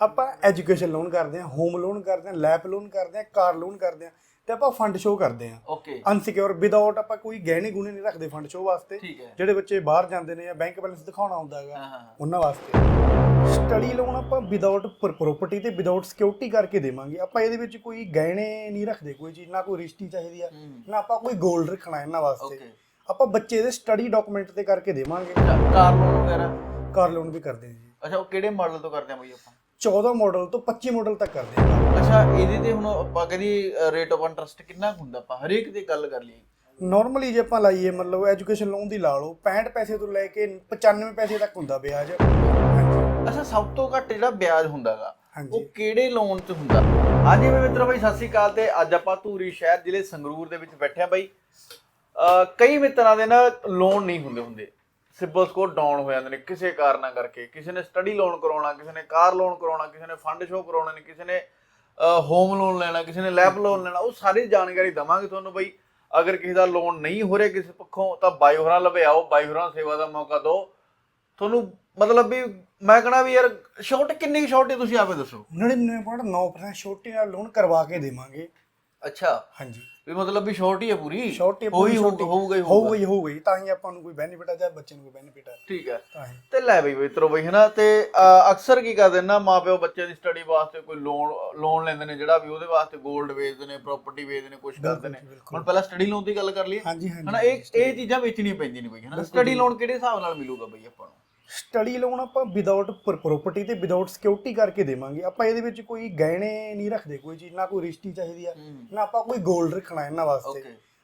ਆਪਾਂ education loan ਕਰਦੇ ਹਾਂ ਹੋਮ ਲੋਨ ਕਰਦੇ ਹਾਂ ਲੈਪ ਲੋਨ ਕਰਦੇ ਹਾਂ ਕਾਰ ਲੋਨ ਕਰਦੇ ਹਾਂ ਤੇ ਆਪਾਂ ਫੰਡ ਸ਼ੋ ਕਰਦੇ ਹਾਂ। ਓਕੇ ਅਨਸਿਕਿਉਰ ਵਿਦਆਊਟ ਆਪਾਂ ਕੋਈ ਗਹਿਣੇ ਗੁਣੇ ਨਹੀਂ ਰੱਖਦੇ ਫੰਡ ਸ਼ੋ ਵਾਸਤੇ। ਠੀਕ ਹੈ। ਜਿਹੜੇ ਬੱਚੇ ਬਾਹਰ ਜਾਂਦੇ ਨੇ ਜਾਂ ਬੈਂਕ ਬੈਲੈਂਸ ਦਿਖਾਉਣਾ ਹੁੰਦਾ ਹੈਗਾ ਹਾਂ ਹਾਂ ਉਹਨਾਂ ਵਾਸਤੇ। ਸਟੱਡੀ ਲੋਨ ਆਪਾਂ ਵਿਦਆਊਟ ਪ੍ਰਾਪਰਟੀ ਤੇ ਵਿਦਆਊਟ ਸਿਕਿਉਰਿਟੀ ਕਰਕੇ ਦੇਵਾਂਗੇ। ਆਪਾਂ ਇਹਦੇ ਵਿੱਚ ਕੋਈ ਗਹਿਣੇ ਨਹੀਂ ਰੱਖਦੇ ਕੋਈ ਚੀਜ਼ ਨਾ ਕੋਈ ਰਜਿਸਟਰੀ ਚਾਹੀਦੀ ਆ ਹੂੰ। ਨਾ ਆਪਾਂ ਕੋਈ 골ਡ ਰੱਖਣਾ ਇਹਨਾਂ ਵਾਸਤੇ। ਓਕੇ ਆਪਾਂ ਬੱਚੇ ਦੇ ਸਟੱਡੀ ਡਾਕੂਮੈਂਟ ਤੇ ਕਰਕੇ ਦੇਵਾਂਗੇ। ਕਾਰ ਲੋਨ ਵਗੈਰਾ? ਕਾਰ ਲੋਨ ਵੀ ਕਰਦੇ ਹਾਂ ਜੀ। ਅੱਛਾ ਉਹ ਕਿਹੜੇ ਮਾਡਲ ਤੋਂ ਕਰਦੇ ਆ ਬਈ ਆਪਾਂ? 14 ਮਾਡਲ ਤੋਂ 25 ਮਾਡਲ ਤੱਕ ਕਰਦੇ ਹਾਂ ਅੱਛਾ ਇਹਦੇ ਤੇ ਹੁਣ ਆਪਾਂ ਕਦੀ ਰੇਟ ਆਫ ਇੰਟਰਸਟ ਕਿੰਨਾ ਕੁ ਹੁੰਦਾ? ਆਪਾਂ ਹਰੇਕ ਦੀ ਗੱਲ ਕਰ ਲਈਏ। ਨਾਰਮਲੀ ਜੇ ਆਪਾਂ ਲਾਈਏ ਮਤਲਬ ਐਜੂਕੇਸ਼ਨ ਲੋਨ ਦੀ ਲਾ ਲਓ 65 ਪੈਸੇ ਤੋਂ ਲੈ ਕੇ 95 ਪੈਸੇ ਤੱਕ ਹੁੰਦਾ ਵਿਆਜ। ਅੱਛਾ ਸਭ ਤੋਂ ਘੱਟ ਜਿਹੜਾ ਵਿਆਜ ਹੁੰਦਾਗਾ ਉਹ ਕਿਹੜੇ ਲੋਨ 'ਚ ਹੁੰਦਾ? ਹਾਂਜੀ ਮੇਰੇ ਮਿੱਤਰੋ ਬਾਈ ਸਤਿ ਸ਼੍ਰੀ ਅਕਾਲ ਤੇ ਅੱਜ ਆਪਾਂ ਧੂਰੀ ਸ਼ਹਿਰ ਜ਼ਿਲ੍ਹੇ ਸੰਗਰੂਰ ਦੇ ਵਿੱਚ ਬੈਠੇ ਆ ਬਾਈ। ਕਈ ਮਿੱਤਰਾਂ ਦੇ ਨਾ ਲੋਨ ਨਹੀਂ ਹੁੰਦੇ ਹੁੰਦੇ। ਸਿਬਲ ਸਕੋਰ ਡਾਊਨ ਹੋ ਜਾਂਦੇ ਨੇ ਕਿਸੇ ਕਾਰਨਾਂ ਕਰਕੇ, ਕਿਸੇ ਨੇ ਸਟੱਡੀ ਲੋਨ ਕਰਾਉਣਾ, ਕਿਸੇ ਨੇ ਕਾਰ ਲੋਨ ਕਰਾਉਣਾ, ਕਿਸੇ ਨੇ ਫੰਡ ਸ਼ੋ ਕਰਾਉਣੇ ਨੇ, ਕਿਸੇ ਨੇ ਹੋਮ ਲੋਨ ਲੈਣਾ, ਕਿਸੇ ਨੇ ਲੈਬ ਲੋਨ ਲੈਣਾ, ਉਹ ਸਾਰੀ ਜਾਣਕਾਰੀ ਦਵਾਂਗੇ ਤੁਹਾਨੂੰ ਬਈ। ਅਗਰ ਕਿਸੇ ਦਾ ਲੋਨ ਨਹੀਂ ਹੋ ਰਿਹਾ ਕਿਸੇ ਪੱਖੋਂ, ਤਾਂ ਬਾਈ ਹੋਰਾਂ ਲਵੇ ਆਓ, ਬਾਈ ਹੋਰਾਂ ਸੇਵਾ ਦਾ ਮੌਕਾ ਦਿਓ। ਤੁਹਾਨੂੰ ਮਤਲਬ ਵੀ ਮੈਂ ਕਹਣਾ ਵੀ ਯਾਰ ਸ਼ਾਰਟ ਕਿੰਨੀ ਸ਼ਾਰਟ ਤੁਸੀਂ ਆਪੇ ਦੱਸੋ। 99.9% ਛੋਟੇ ਨਾਲ ਲੋਨ ਕਰਵਾ ਕੇ ਦੇਵਾਂਗੇ। ਅੱਛਾ। ਹਾਂਜੀ। ਵੀ ਮਤਲਬ ਵੀ ਸ਼ਾਰਟ ਹੀ ਹੈ ਪੂਰੀ? ਛੋਟੀ ਹੋਈ ਹੋਊਗਾ ਹੋਊਗਾ ਹੀ ਹੋਊਗਾ ਹੋਊਗਾ। ਹੀ ਹੋਊਗਾ ਹੀ। ਤਾਂ ਹੀ ਆਪਾਂ ਨੂੰ ਕੋਈ ਬੈਨੀਫਿਟ ਆ ਜਾਂ ਬੱਚੇ ਨੂੰ ਕੋਈ ਬੈਨੀਫਿਟ ਆ। ਠੀਕ ਹੈ। ਤਾਂ ਹੀ। ਤੇ ਲੈ ਬਈ ਮਿੱਤਰੋ ਬਈ ਹਨਾ ਤੇ ਅਕਸਰ ਕੀ ਕਰਦੇ ਨੇ ਨਾ ਮਾਪਿਓ ਬੱਚੇ ਦੀ ਸਟੱਡੀ ਵਾਸਤੇ ਕੋਈ ਲੋਨ ਲੋਨ ਲੈਂਦੇ ਨੇ ਜਿਹੜਾ ਵੀ ਉਹਦੇ ਵਾਸਤੇ 골ਡ ਵੇਚਦੇ ਨੇ ਪ੍ਰਾਪਰਟੀ ਵੇਚਦੇ ਨੇ ਕੁਝ ਕਰਦੇ ਨੇ। ਬਿਲਕੁਲ। ਹੁਣ ਪਹਿਲਾਂ ਸਟੱਡੀ ਲੋਨ ਦੀ ਗੱਲ ਕਰ ਲਈਏ। ਹਾਂਜੀ ਹਾਂਜੀ ਹਨਾ ਇਹ ਇਹ ਚੀਜ਼ਾਂ ਵੇਚਣੀਆਂ ਪੈਂਦੀਆਂ ਨੇ ਬਈ ਹਨਾ। ਸਟੱਡੀ ਲੋਨ ਕਿਹੜੇ ਹਿਸਾਬ ਨਾਲ ਮਿਲੂਗਾ ਬਈ ਆਪਾਂ ਨੂੰ? ਸਟੱਡੀ ਲੋਨ ਆਪਾਂ ਵਿਦਆਊਟ ਪ੍ਰਾਪਰਟੀ ਤੇ ਵਿਦਆਊਟ ਸਿਕਿਉਰਿਟੀ ਕਰਕੇ ਦੇਵਾਂਗੇ। ਆਪਾਂ ਇਹਦੇ ਵਿੱਚ ਕੋਈ ਗਹਿਣੇ ਨਹੀਂ ਰੱਖਦੇ ਕੋਈ ਚੀਜ਼ ਨਾ ਕੋਈ ਰਜਿਸਟਰੀ ਚਾਹੀਦੀ ਆ ਨਾ ਆਪਾਂ ਕੋਈ 골ਡ ਰੱਖਣਾ ਇਹਨਾਂ ਵਾਸਤੇ।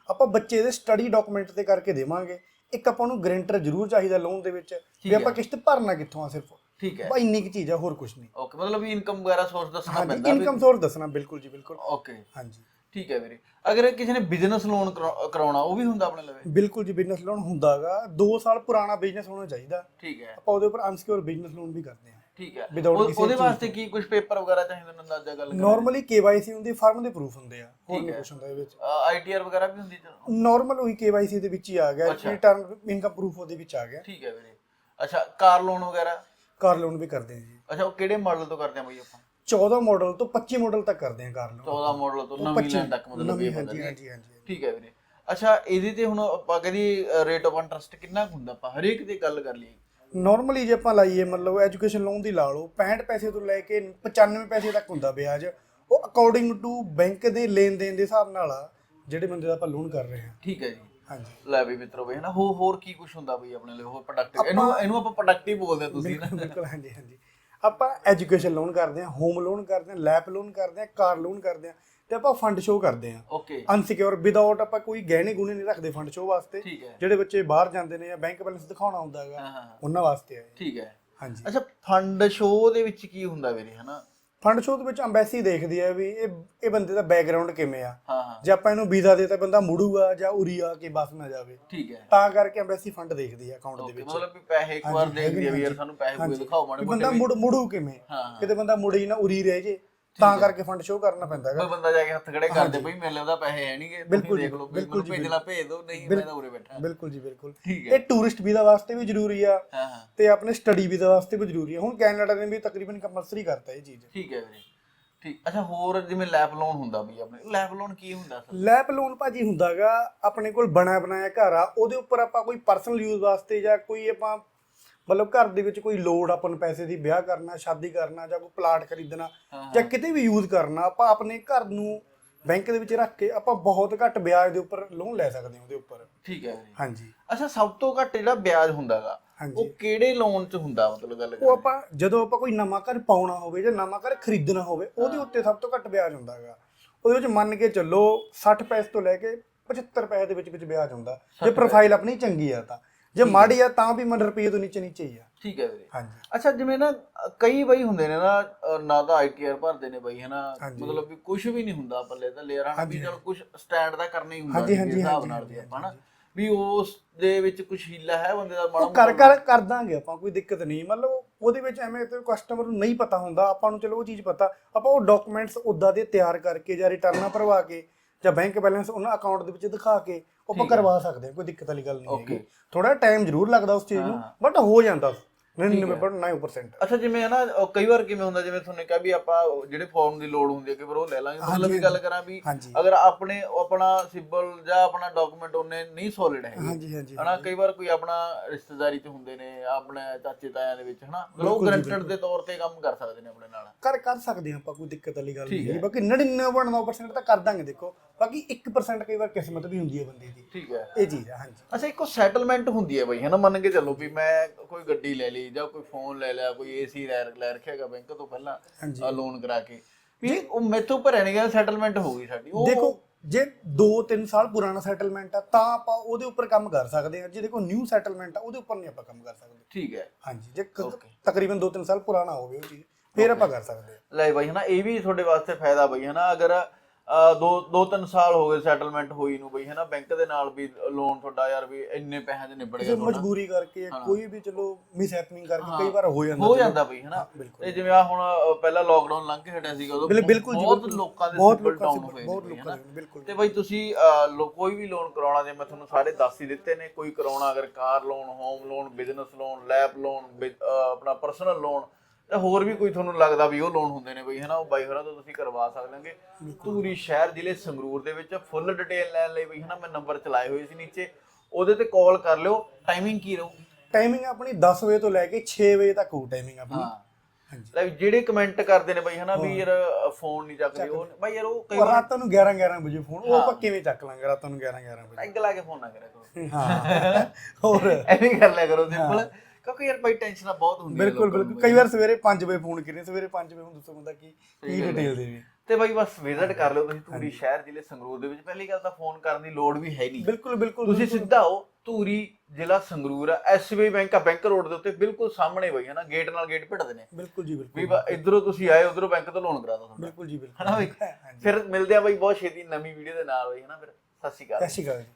ਆਪਾਂ ਬੱਚੇ ਦੇ ਸਟੱਡੀ ਡਾਕੂਮੈਂਟ ਤੇ ਕਰਕੇ ਦੇਵਾਂਗੇ। ਇੱਕ ਆਪਾਂ ਨੂੰ ਗਰੰਟਰ ਜ਼ਰੂਰ ਚਾਹੀਦਾ ਲੋਨ ਦੇ ਵਿੱਚ ਵੀ। ਆਪਾਂ ਕਿਸ਼ਤ ਭਰਨਾ ਕਿੱਥੋਂ ਆ ਸਿਰਫ। ਠੀਕ ਹੈ। ਬਾ ਇੰਨੀ ਕੀ ਚੀਜ਼ ਆ ਹੋਰ ਕੁਝ ਨਹੀਂ। ਓਕੇ ਮਤਲਬ ਇਨਕਮ ਵਗੈਰਾ ਸੋਰਸ ਦੱਸਣਾ ਪੈਂਦਾ ਇਨਕਮ ਸੋਰਸ ਦੱਸਣਾ ਬਿਲਕੁਲ ਜੀ ਬਿਲਕੁਲ। ਓਕੇ ਹਾਂਜੀ। ਠੀਕ ਹੈ ਵੀਰੇ। ਅਗਰ ਕਿਸੇ ਨੇ ਬਿਜ਼ਨਸ ਲੋਨ ਕਰਾਉਣਾ ਉਹ ਵੀ ਹੁੰਦਾ ਆਪਣੇ ਲਵੇ? ਬਿਲਕੁਲ ਜੀ ਬਿਜ਼ਨਸ ਲੋਨ ਹੁੰਦਾਗਾ। 2 ਸਾਲ ਪੁਰਾਣਾ ਬਿਜ਼ਨਸ ਹੋਣਾ ਚਾਹੀਦਾ। ਠੀਕ ਹੈ। ਆਪਾਂ ਉਹਦੇ ਉੱਪਰ ਅਨਸਿਕਿਉਰ ਬਿਜ਼ਨਸ ਲੋਨ ਵੀ ਕਰਦੇ ਹਾਂ। ਠੀਕ ਹੈ। ਕਿਸੇ ਉਹਦੇ ਵਾਸਤੇ ਕੀ ਕੁਝ ਪੇਪਰ ਵਗੈਰਾ ਚਾਹੀਦੇ ਨੇ ਅੰਦਾਜ਼ਾ ਗੱਲ ਕਰਾਂ ਨਾਰਮਲੀ KYC ਹੁੰਦੀ ਫਰਮ ਦੇ ਪ੍ਰੂਫ ਹੁੰਦੇ ਆ। ਹੋਰ ਨਹੀਂ ਕੁਝ ਹੁੰਦਾ ਇਹਦੇ ਵਿੱਚ। ਆਈਟੀਆਰ ਵਗੈਰਾ ਵੀ ਹੁੰਦੀ ਨਾਰਮਲ ਉਹੀ KYC ਦੇ ਵਿੱਚ ਹੀ ਆ ਗਿਆ। ਰਿਟਰਨ ਇਨਕਮ ਪ੍ਰੂਫ ਉਹਦੇ ਵਿੱਚ ਆ ਗਿਆ। ਠੀਕ ਹੈ ਵੀਰੇ। ਅੱਛਾ ਕਾਰ ਲੋਨ ਵਗੈਰਾ? ਕਾਰ ਲੋਨ ਵੀ ਕਰਦੇ ਹਾਂ ਜੀ। ਅੱਛਾ ਉਹ ਕਿਹੜੇ ਮਾਡਲ ਤੋਂ ਕਰਦੇ ਆ ਬਈ ਆਪਾਂ? 14 ਮਾਡਲ ਤੋਂ 25 ਮਾਡਲ ਤੱਕ ਕਰਦੇ ਹਾਂ ਕਾਰ ਲੋਨ 14 ਮਾਡਲ ਤੋਂ ਨਵੀਂ ਲੈਣ ਤੱਕ ਮਤਲਬ ਇਹ ਹਾਂਜੀ ਹਾਂਜੀ ਹਾਂਜੀ ਠੀਕ ਹੈ ਵੀਰੇ। ਅੱਛਾ ਇਹਦੇ ਤੇ ਹੁਣ ਆਪਾਂ ਕਦੀ ਰੇਟ ਆਫ ਇੰਟਰਸਟ ਕਿੰਨਾ ਹੁੰਦਾ? ਆਪਾਂ ਹਰੇਕ ਦੀ ਗੱਲ ਕਰ ਲਈਏ। ਨਾਰਮਲੀ ਜੇ ਆਪਾਂ ਲਾਈਏ ਮਤਲਬ ਐਜੂਕੇਸ਼ਨ ਲੋਨ ਦੀ ਲਾ ਲਓ 65 ਪੈਸੇ ਤੋਂ ਲੈ ਕੇ 95 ਪੈਸੇ ਤੱਕ ਹੁੰਦਾ ਵਿਆਜ। ਉਹ ਅਕੋਰਡਿੰਗ ਟੂ ਬੈਂਕ ਦੇ ਲੈਣ ਦੇਣ ਦੇ ਹਿਸਾਬ ਨਾਲ ਆ ਜਿਹੜੇ ਬੰਦੇ ਦਾ ਆਪਾਂ ਲੋਨ ਕਰ ਰਹੇ ਹਾਂ। ਠੀਕ ਹੈ ਜੀ। ਹਾਂਜੀ। ਲੈ ਵੀ ਮਿੱਤਰੋ ਬਈ ਹਨਾ ਹੋਰ ਹੋਰ ਕੀ ਕੁਝ ਹੁੰਦਾ ਬਈ ਆਪਣੇ ਲਈ? ਹੋਰ ਪ੍ਰੋਡਕਟ ਇਹਨੂੰ ਇਹਨੂੰ ਆਪਾਂ ਪ੍ਰੋਡਕਟ ਹੀ ਬੋਲਦੇ ਆ ਤੁਸੀਂ ਨਾ ਬਿਲਕੁਲ ਹਾਂਜੀ ਹਾਂਜੀ। ਆਪਾਂ ਐਜੂਕੇਸ਼ਨ ਲੋਨ ਕਰਦੇ ਹਾਂ ਹੋਮ ਲੋਨ ਕਰਦੇ ਹਾਂ ਲੈਪ ਲੋਨ ਕਰਦੇ ਹਾਂ ਕਾਰ ਲੋਨ ਕਰਦੇ ਹਾਂ ਤੇ ਆਪਾਂ ਫੰਡ ਸ਼ੋ ਕਰਦੇ ਹਾਂ। ਓਕੇ ਅਨਸਿਕਿਉਰ ਵਿਦਆਊਟ ਆਪਾਂ ਕੋਈ ਗਹਿਣੇ ਗੁਣੇ ਨਹੀਂ ਰੱਖਦੇ ਫੰਡ ਸ਼ੋ ਵਾਸਤੇ। ਠੀਕ ਹੈ। ਜਿਹੜੇ ਬੱਚੇ ਬਾਹਰ ਜਾਂਦੇ ਨੇ ਜਾਂ ਬੈਂਕ ਬੈਲੈਂਸ ਦਿਖਾਉਣਾ ਹੁੰਦਾ ਹੈਗਾ ਉਹਨਾਂ ਵਾਸਤੇ ਇਹ। ਠੀਕ ਹੈ। ਹਾਂਜੀ। ਅੱਛਾ ਫੰਡ ਸ਼ੋਅ ਦੇ ਵਿੱਚ ਕੀ ਹੁੰਦਾ ਵੀਰੇ ਹਨਾ? ਫੰਡ ਸ਼ੋ ਦੇ ਵਿੱਚ ਅੰਬੈਸੀ ਦੇਖਦੀ ਹੈ ਵੀ ਇਹ ਇਹ ਬੰਦੇ ਦਾ ਬੈਕਗ੍ਰਾਉਂਡ ਕਿਵੇਂ ਆ? ਹਾਂ ਹਾਂ। ਜੇ ਆਪਾਂ ਇਹਨੂੰ ਵੀਜ਼ਾ ਦੇ ਤਾਂ ਬੰਦਾ ਮੁੜੂਗਾ ਜਾਂ ਉਰੀ ਆ ਕੇ ਬਸ ਨਾ ਜਾਵੇ। ਠੀਕ ਹੈ। ਤਾਂ ਕਰਕੇ ਅੰਬੈਸੀ ਫੰਡ ਦੇਖਦੀ ਹੈ ਅਕਾਊਂਟ ਦੇ ਵਿੱਚ। ਮਤਲਬ ਵੀ ਪੈਸੇ ਇੱਕ ਵਾਰ ਦੇਖਦੀ ਆ ਵੀ ਯਾਰ ਸਾਨੂੰ ਪੈਸੇ ਪੂਰੇ ਦਿਖਾਓ ਮਾੜੇ ਬੰਦਾ ਮੁੜ ਮੁੜੂ ਕਿਵੇਂ? ਹਾਂ ਹਾਂ। ਕਿਤੇ ਬੰਦਾ ਮੁੜੇ ਹੀ ਨਾ ਉਰੀ ਰਹਿ ਜੇ। ਤਾਂ ਕਰਕੇ ਫੰਡ ਸ਼ੋ ਕਰਨਾ ਪੈਂਦਾ ਹੈਗਾ। ਕੋਈ ਬੰਦਾ ਜਾ ਕੇ ਹੱਥ ਖੜੇ ਕਰਦੇ ਬਈ ਮੇਰੇ ਉਹਦਾ ਪੈਸੇ ਹੈ ਨਹੀਂਗੇ ਬਿਲਕੁਲ ਦੇਖ ਲਓ ਵੀ ਬਿਲਕੁਲ ਮੈਨੂੰ ਜੀ, ਭੇਜਣਾ ਭੇਜ ਦਿਓ ਨਹੀਂ ਮੈਂ ਤਾਂ ਉਰੇ ਬੈਠਾ। ਬਿਲਕੁਲ ਜੀ ਬਿਲਕੁਲ। ਇਹ ਟੂਰਿਸਟ ਵੀਜ਼ਾ ਵਾਸਤੇ ਵੀ ਜ਼ਰੂਰੀ ਆ ਤੇ ਆਪਣੇ ਸਟੱਡੀ ਵੀਜ਼ਾ ਵਾਸਤੇ ਵੀ ਜ਼ਰੂਰੀ ਆ। ਹੁਣ ਕੈਨੇਡਾ ਨੇ ਵੀ ਤਕਰੀਬਨ ਕੰਪਲਸਰੀ ਕਰਤਾ ਇਹ ਚੀਜ਼। ਠੀਕ ਹੈ ਵੀਰੇ। ਠੀਕ ਅੱਛਾ ਹੋਰ ਜਿਵੇਂ ਲੈਪ ਲੋਨ ਹੁੰਦਾ ਬਈ ਆਪਣੇ। ਲੈਪ ਲੋਨ ਕੀ ਹੁੰਦਾ ਸਰ? ਲੈਪ ਲੋਨ ਭਾਜੀ ਹੁੰਦਾਗਾ ਆਪਣੇ ਕੋਲ ਬਣਿਆ ਬਣਾਇਆ ਘਰ ਆ ਉਹਦੇ ਉੱਪਰ ਆਪਾਂ ਕੋਈ ਪਰਸਨਲ ਯੂਜ਼ ਵਾਸਤੇ ਜਾਂ ਕੋਈ ਆਪਾਂ ਮਤਲਬ ਘਰ ਦੇ ਵਿੱਚ ਕੋਈ ਲੋੜ ਆਪਾਂ ਨੂੰ ਪੈਸੇ ਦੀ ਵਿਆਹ ਕਰਨਾ ਸ਼ਾਦੀ ਕਰਨਾ ਜਾਂ ਕੋਈ ਪਲਾਟ ਖਰੀਦਣਾ ਜਾਂ ਕਿਤੇ ਵੀ ਯੂਜ਼ ਕਰਨਾ ਆਪਾਂ ਆਪਣੇ ਘਰ ਨੂੰ ਬੈਂਕ ਦੇ ਵਿੱਚ ਰੱਖ ਕੇ ਆਪਾਂ ਬਹੁਤ ਘੱਟ ਵਿਆਜ ਦੇ ਉੱਪਰ ਲੋਨ ਲੈ ਸਕਦੇ ਹਾਂ ਉਹਦੇ ਉੱਪਰ। ਠੀਕ ਹੈ ਵੀਰੇ ਹਾਂਜੀ। ਅੱਛਾ ਸਭ ਤੋਂ ਘੱਟ ਜਿਹੜਾ ਵਿਆਜ ਹੁੰਦਾਗਾ ਉਹ ਕਿਹੜੇ ਲੋਨ 'ਚ ਹੁੰਦਾ ਮਤਲਬ ਗੱਲ ਉਹ ਆਪਾਂ ਜਦੋਂ ਆਪਾਂ ਕੋਈ ਨਵਾਂ ਘਰ ਪਾਉਣਾ ਹੋਵੇ ਜਾਂ ਨਵਾਂ ਘਰ ਖਰੀਦਣਾ ਹੋਵੇ ਉਹਦੇ ਉੱਤੇ ਸਭ ਤੋਂ ਘੱਟ ਵਿਆਜ ਹੁੰਦਾ ਹੈਗਾ ਉਹਦੇ ਵਿੱਚ ਮੰਨ ਕੇ ਚੱਲੋ 60 ਪੈਸੇ ਤੋਂ ਲੈ ਕੇ 75 ਪੈਸੇ ਦੇ ਵਿੱਚ ਵਿੱਚ ਵਿਆਜ ਹੁੰਦਾ। ਜੇ ਪ੍ਰੋਫਾਈਲ ਆਪਣੀ ਚੰਗੀ ਆ ਤਾਂ। ਜੇ ਮਾੜੀ ਆ ਤਾਂ ਵੀ ਮਨ ਰੁਪਏ ਤੋਂ ਨੀਚੇ ਨੀਚੇ ਹੀ ਆ। ਠੀਕ ਹੈ ਵੀਰੇ। ਹਾਂਜੀ। ਅੱਛਾ ਜਿਵੇਂ ਨਾ ਅ, ਕਈ ਬਈ ਹੁੰਦੇ ਨੇ ਨਾ ਅ, ਨਾ ਤਾਂ ਆਈਟੀਆਰ ਭਰਦੇ ਨੇ ਬਈ ਹਨਾ? ਹਾਂਜੀ। ਮਤਲਬ ਵੀ ਕੁਝ ਵੀ ਨਹੀਂ ਹੁੰਦਾ ਪੱਲੇ ਤਾਂ ਲੇਅਰ ਹਨਾ ਵੀ ਚਲ ਕੁਝ ਸਟੈਂਡ ਦਾ ਕਰਨਾ ਹੀ ਹੁੰਦਾ ਹਾਂਜੀ, ਹਾਂਜੀ, ਹਾਂਜੀ, ਨਾਲ ਵੀ ਹਾਂਜੀ, ਆਪਾਂ ਨਾ ਵੀ ਉਸ ਦੇ ਵਿੱਚ ਕੁਝ ਹੀਲਾ ਹੈ ਬੰਦੇ ਦਾ ਮਾੜਾ ਉਹ ਕਰ ਕਰ ਕਰ ਦਾਂਗੇ ਆਪਾਂ ਕੋਈ ਦਿੱਕਤ ਨਹੀਂ। ਮਤਲਬ ਉਹਦੇ ਵਿੱਚ ਐਵੇਂ ਤੇ ਕਸਟਮਰ ਨੂੰ ਨਹੀਂ ਪਤਾ ਹੁੰਦਾ ਆਪਾਂ ਨੂੰ ਚਲੋ ਉਹ ਚੀਜ਼ ਪਤਾ। ਆਪਾਂ ਉਹ ਡਾਕੂਮੈਂਟਸ ਉਦਾਂ ਦੇ ਤਿਆਰ ਕਰਕੇ ਜਾਂ ਰਿਟਰਨਾਂ ਭਰਵਾ ਕੇ ਜਾਂ ਬੈਂਕ ਬੈਲੈਂਸ ਉਹਨਾਂ ਅਕਾਊਂਟ ਦੇ ਵਿੱਚ ਦਿਖਾ ਕੇ ਉਹ ਆਪਾਂ ਕਰਵਾ ਸਕਦੇ ਹਾਂ ਕੋਈ ਦਿੱਕਤ ਵਾਲੀ ਗੱਲ ਨਹੀਂ ਹੈਗੀ। ਥੋੜਾ ਟਾਈਮ ਜ਼ਰੂਰ ਲੱਗਦਾ ਉਸ ਚੀਜ਼ ਨੂੰ। ਬਟ ਹੋ ਜਾਂਦਾ। 99.9% ਅੱਛਾ ਜਿਵੇਂ ਹੈ ਨਾ ਉਹ ਕਈ ਵਾਰ ਕਿਵੇਂ ਹੁੰਦਾ ਜਿਵੇਂ ਤੁਹਾਨੂੰ ਕਿਹਾ ਵੀ ਆਪਾਂ ਉਹ ਜਿਹੜੇ ਫਾਰਮ ਦੀ ਲੋੜ ਹੁੰਦੀ ਹੈ ਕਿ ਵਾਰ ਉਹ ਲੈ ਲਾਂਗੇ। ਮਤਲਬ ਇਹ ਗੱਲ ਕਰਾਂ ਵੀ ਹਾਂਜੀ। ਅਗਰ ਆਪਣੇ ਉਹ ਆਪਣਾ ਸਿਬਲ ਜਾਂ ਆਪਣਾ ਡਾਕੂਮੈਂਟ ਉਹਨੇ ਨਹੀਂ ਸੋਲਿਡ ਹੈਗੇ। ਹਾਂਜੀ ਹਾਂਜੀ ਹਨਾ ਕਈ ਵਾਰ ਕੋਈ ਆਪਣਾ ਰਿਸ਼ਤੇਦਾਰੀ ਚ ਹੁੰਦੇ ਨੇ ਆਪਣੇ ਚਾਚੇ ਤਾਇਆਂ ਦੇ ਵਿੱਚ ਹਨਾ। ਮਤਲਬ ਉਹ ਗਰੰਟਡ ਦੇ ਤੌਰ ਤੇ ਕੰਮ ਕਰ ਸਕਦੇ ਨੇ ਆਪਣੇ ਨਾਲ। ਕਰ ਕਰ ਸਕਦੇ ਹਾਂ ਆਪਾਂ ਕੋਈ ਦਿੱਕਤ ਵਾਲੀ ਗੱਲ ਠੀਕ ਨਹੀਂ ਹੈ। ਬਾਕੀ 99.9% ਤਾਂ ਕਰ ਦਾਂਗੇ ਦੇਖੋ। ਬਾਕੀ 1% ਕਈ ਵਾਰ ਕਿਸਮਤ ਵੀ ਹੁੰਦੀ ਹੈ ਬੰਦੇ ਦੀ। ਠੀਕ ਹੈ। ਇਹ ਚੀਜ਼ ਹੈ ਹਾਂਜੀ। ਅੱਛਾ ਇੱਕੋ ਸੈਟਲਮੈਂਟ ਹੁੰਦੀ ਹੈ ਬਈ ਹਨਾ ਮੰਨ ਕੇ ਚੱਲੋ ਵੀ ਮੈਂ ਕੋਈ ਗੱਡੀ ਲੈ ਲਈ ਜਾਂ ਕੋਈ ਫੋਨ ਲੈ ਲਿਆ ਕੋਈ ਏਸੀ ਲੈ ਲੈ ਰੱਖਿਆਗਾ ਬੈਂਕ ਤੋਂ ਪਹਿਲਾਂ ਲੋਨ ਕਰਾ ਕੇ। ਵੀ ਉਹ ਮੈਥੋਂ ਗਿਆ ਸੈਟਲਮੈਂਟ ਹੋ ਗਈ ਸਾਡੀ। ਉਹ ਦੇਖੋ ਜੇ 2-3 ਸਾਲ ਪੁਰਾਣਾ ਸੈਟਲਮੈਂਟ ਆ ਤਾਂ ਆਪਾਂ ਉਹਦੇ ਉੱਪਰ ਕੰਮ ਕਰ ਸਕਦੇ ਹਾਂ। ਜੇ ਦੇਖੋ ਨਿਊ ਸੈਟਲਮੈਂਟ ਆ ਉਹਦੇ ਉੱਪਰ ਨਹੀਂ ਆਪਾਂ ਕੰਮ ਕਰ ਸਕਦੇ। ਠੀਕ ਹੈ। ਹਾਂਜੀ ਜੇ. ਤਕਰੀਬਨ 2-3 ਸਾਲ ਪੁਰਾਣਾ ਹੋਵੇ ਉਹ ਚੀਜ਼ ਫਿਰ ਆਪਾਂ ਕਰ ਸਕਦੇ ਹਾਂ। ਲੈ ਬਾਈ ਹਨਾ ਇਹ ਵੀ ਤੁਹਾਡੇ ਵਾਸਤੇ ਫਾਇਦਾ ਬਈ ਹਨਾ ਅਗਰ ਦੋ ਦੋ ਤਿੰਨ ਸਾਲ ਹੋ ਗਏ ਸੈਟਲਮੈਂਟ ਹੋਈ ਨੂੰ ਬਈ ਹਨਾ? ਬੈਂਕ ਦੇ ਨਾਲ ਵੀ ਲੋਨ ਤੁਹਾਡਾ ਯਾਰ ਵੀ ਇੰਨੇ ਪੈਸਿਆਂ 'ਚ ਨਿਬੜ ਜੇ ਗਿਆ ਤੁਹਾਡਾ। ਮਜਬੂਰੀ ਕਰਕੇ ਕੋਈ ਵੀ ਚਲੋ ਮਿਸ ਹੈਪਨਿੰਗ ਕਰਕੇ ਕਈ ਵਾਰ ਹੋ ਜਾਂਦਾ ਹੋ। ਜਾਂਦਾ ਬਈ ਹਨਾ? ਬਿਲਕੁਲ। ਤੇ ਜਿਵੇਂ ਆ ਹੁਣ ਪਹਿਲਾਂ ਲੋਕਡਾਊਨ ਲੰਘ ਕੇ ਹਟਿਆ ਸੀਗਾ ਉਦੋਂ ਬਿਲ- ਬਿਲਕੁਲ ਜੀ, ਬਹੁਤ ਬਿਲਕੁਲ। ਲੋਕਾਂ ਦੇ ਬਹੁਤ ਲੋਕਾਂ ਡਾਊਨ ਹੋਏ ਬਹੁਤ ਨੇ ਬਈ, ਲੋਕਾਂ ਹਨਾ? ਦੇ ਬਿਲਕੁਲ ਤੇ ਬਈ ਤੁਸੀਂ ਲੋ- ਕੋਈ ਵੀ ਲੋਨ ਕਰਾਉਣਾ ਜੇ ਮੈਂ ਤੁਹਾਨੂੰ ਸਾਰੇ ਦੱਸ ਹੀ ਦਿੱਤੇ ਨੇ ਕੋਈ ਕਰਾਉਣਾ ਅਗਰ car loan home loan business loan lab loan ਆਪਣਾ ਪਰਸਨਲ ਲੋਨ ਤੇ ਹੋਰ ਵੀ ਕੋਈ ਤੁਹਾਨੂੰ ਲੱਗਦਾ ਵੀ ਉਹ ਲੋਨ ਹੁੰਦੇ ਨੇ ਬਈ ਹਨਾ? ਉਹ ਬਾਈ ਹੋਰਾਂ ਤੋਂ ਤੁਸੀਂ ਕਰਵਾ ਸਕਦੇ ਹੋਗੇ। ਧੂਰੀ ਸ਼ਹਿਰ ਜ਼ਿਲ੍ਹੇ ਸੰਗਰੂਰ ਦੇ ਵਿੱਚ ਫੁੱਲ ਡਿਟੇਲ ਲੈਣ ਲਈ ਬਈ ਹਨਾ? ਮੈਂ ਨੰਬਰ ਚਲਾਏ ਹੋਏ ਸੀ ਨੀਚੇ। ਉਹਦੇ ਤੇ ਕਾਲ ਕਰ ਲਿਓ। ਟਾਈਮਿੰਗ ਕੀ ਰਹੂ? ਟਾਈਮਿੰਗ ਆਪਣੀ 10 ਵਜੇ ਤੋਂ ਲੈ ਕੇ 6 ਵਜੇ ਤੱਕ ਹੋ ਟਾਈਮਿੰਗ ਆਪਣੀ। ਹਾਂ। ਹਾਂਜੀ। ਜਿਹੜੇ ਕਮੈਂਟ ਕਰਦੇ ਨੇ ਬਈ ਹਨਾ? ਵੀ ਯਾਰ ਫੋਨ ਨਹੀਂ ਚੱਕਦੇ ਉਹ ਬਾਈ ਯਾਰ ਉਹ ਕਈ ਰਾਤਾਂ ਨੂੰ 11 11 ਵਜੇ ਫੋਨ ਉਹ ਆਪਾਂ ਕਿਵੇਂ ਚੱਕ ਲਾਂਗੇ ਰਾਤਾਂ ਨੂੰ 11 11 ਵਜੇ? ਟੈਗ ਲਾ ਕੇ ਫੋਨ ਨਾ ਕਰਿਆ ਕਰੋ। ਹਾਂ। ਹੋਰ। ਐਵੇਂ ਕਰ ਲਿਆ ਕਰੋ ਸਿੰਪਲ ਕਿਉਂਕਿ ਯਾਰ ਬਈ ਟੈਨਸ਼ਨਾਂ ਬਹੁਤ ਹੁੰਦੀਆਂ ਬਿਲਕੁਲ ਲੋਕਾਂ ਨੂੰ ਬਿਲਕੁਲ ਕਈ ਵਾਰ ਸਵੇਰੇ 5 ਵਜੇ ਫੋਨ ਕਰੇ ਸਵੇਰੇ 5 ਵਜੇ ਹੁਣ ਦੱਸੋ ਬੰਦਾ ਕੀ ਕੀ ਡਿਟੇਲ ਦੇਵੇ ਤੇ ਬਾਈ ਬਸ ਵਿਜ਼ਿਟ ਕਰ ਲਿਓ ਤੁਸੀਂ ਧੂਰੀ ਸ਼ਹਿਰ ਜ਼ਿਲ੍ਹੇ ਸੰਗਰੂਰ ਦੇ ਵਿੱਚ। ਪਹਿਲੀ ਗੱਲ ਤਾਂ ਫੋਨ ਕਰਨ ਦੀ ਲੋੜ ਵੀ ਹੈ ਨਹੀਂ। ਬਿਲਕੁਲ ਬਿਲਕੁਲ ਤੁਸੀਂ ਸਿੱਧਾ ਆਓ ਧੂਰੀ ਜ਼ਿਲ੍ਹਾ ਸੰਗਰੂਰ ਆ। ਐਸਬੀਆਈ ਬੈਂਕ ਆ ਬੈਂਕ ਰੋਡ ਦੇ ਉੱਤੇ ਬਿਲਕੁਲ ਸਾਹਮਣੇ ਬਈ ਹਨਾ ਗੇਟ ਨਾਲ ਗੇਟ ਭਿੜਦੇ ਨੇ। ਬਿਲਕੁਲ ਜੀ ਵੀ ਬਿਲਕੁਲ ਬਾ- ਇੱਧਰੋਂ ਤੁਸੀਂ ਆਏ ਉਧਰੋਂ ਬੈਂਕ ਤੋਂ ਲੋਨ ਕਰਾ ਦੋ ਤੁਹਾਨੂੰ ਬਿਲਕੁਲ ਜੀ ਬਿਲਕੁਲ। ਹਨਾ ਬਈ? ਹਾਂਜੀ। ਫਿਰ ਮਿਲਦੇ ਆ ਬਈ ਬਹੁਤ ਛੇਤੀ ਨਵੀਂ ਵੀਡੀਓ ਦੇ ਨਾਲ ਬਈ ਹਨਾ ਫਿਰ। ਸਤਿ ਸ਼੍ਰੀ ਅਕਾਲ। ਸਤਿ ਸ਼੍ਰੀ ਅਕਾਲ ਜੀ।